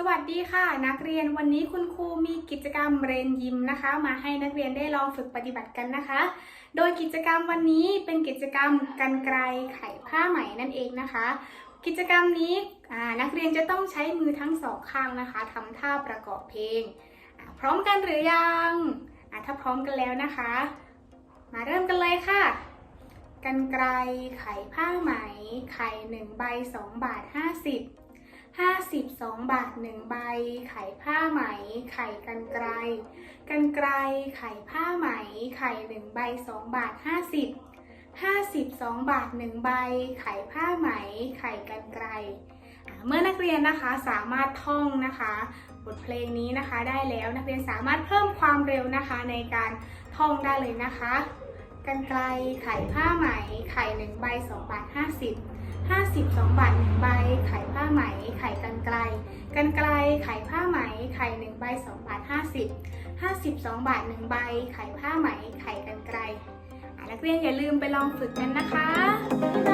สวัสดีค่ะ นักเรียนวันนี้คุณครูมีกิจกรรมเรนยิมนะคะ มาให้นักเรียนได้ลองฝึกปฏิบัติกันนะคะ โดยกิจกรรมวันนี้เป็นกิจกรรมกันไกลไขผ้าไหมนั่นเองนะคะ กิจกรรมนี้นักเรียนจะต้องใช้มือทั้งสองข้างนะคะทำท่าประกอบเพลง พร้อมกันหรือยังถ้าพร้อมกันแล้วนะคะ มาเริ่มกันเลยค่ะกันไกลไขผ้าไหม ไข่หนึ่งใบสองบาทห้าสิบ ห้าสิบสองบาทหนึ่งใบ ไข่ผ้าไหม ไข่กันไกล กันไกล ไข่ผ้าไหม ไข่หนึ่งใบสองบาทห้าสิบห้าสิบสองบาทหนึ่งใบ ไข่ผ้าไหม ไข่กันไกล เมื่อนักเรียนนะคะสามารถท่องนะคะบทเพลงนี้นะคะได้แล้วนักเรียนสามารถเพิ่มความเร็วนะคะในการท่องได้เลยนะคะกันไกลไข่ผ้าไหม ไข่หนึ่งใบสองบาทห้าสิบห้าสิบสองบาทหนึ่งใบ ไข่ผ้าไหมไข่กันไกล กันไกลไข่ผ้าไหมไข่หนึ่งใบสองบาทห้าสิบห้าสิบสองบาทหนึ่งใบ ไข่ผ้าไหมไข่กันไกลนักเรียนอย่าลืมไปลองฝึกกันนะคะ